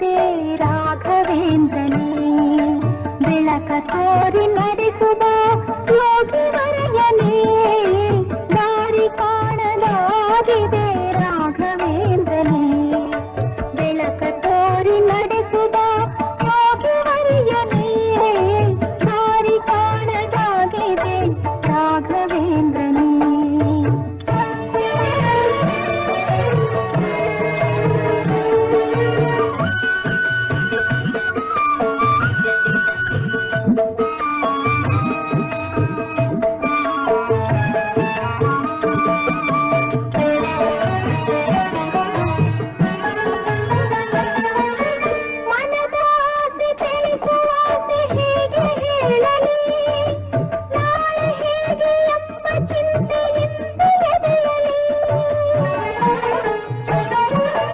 ನುಡಿದೆ ರಾಘವೇಂದ್ರನೇ. ಬೆಳಕ ತೋರಿ ನಡೆಸುವ ಯೋಗಿ ವರಯನೇ. ದಾರಿ ಕಾಣಲಾಗಿದೆ ರಾಘವೇಂದ್ರನೇ. ಬೆಳಕ ತೋರಿ ನಡೆಸುವ ಹೇಗೆ ಎಂಬ ಚಿಂತ